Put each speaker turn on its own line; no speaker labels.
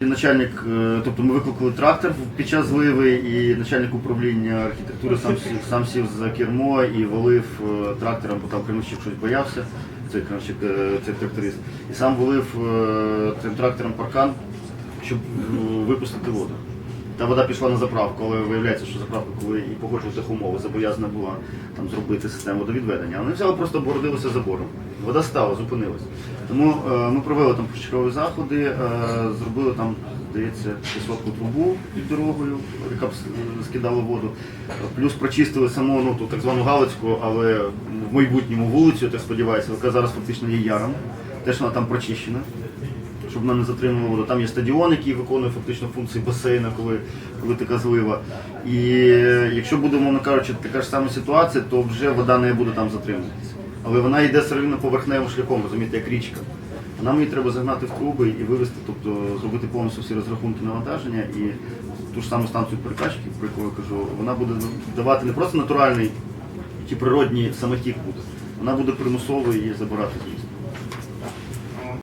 Начальник, е, тобто ми викликали трактор під час зливи, і начальник управління архітектури сам, сам сів за кермо і волив е, трактором, бо там Кремищик щось боявся, цей Кремищик, е, цей тракторист, і сам волив е, цим трактором паркан, щоб випустити воду. Та вода пішла на заправку, але виявляється, що заправка, коли і погоджував умови, зобов'язана була там зробити систему водовідведення. Вони взяли, просто обгородилися забором. Вода стала, зупинилась. Тому е, ми провели там початкові заходи, е, зробили там, здається, високу трубу під дорогою, яка б скидала воду. Плюс прочистили саму ну, ту так звану Галицьку, але в майбутньому вулицю, так сподіваюся, яка зараз фактично є яром. Теж вона там прочищена щоб вона не затримувала воду. Там є стадіон, який виконує фактично функції басейна, коли, коли така злива. І е, якщо буде, умовно кажучи, така ж сама ситуація, то вже вода не буде там затримуватися. Але вона йде все поверхневим шляхом, розумієте, як річка. Нам її треба загнати в труби і вивести, тобто зробити повністю всі розрахунки навантаження і ту ж саму станцію перекачки, про яку я кажу, вона буде давати не просто натуральний чи природній самотік буде, вона буде примусово її забирати міста.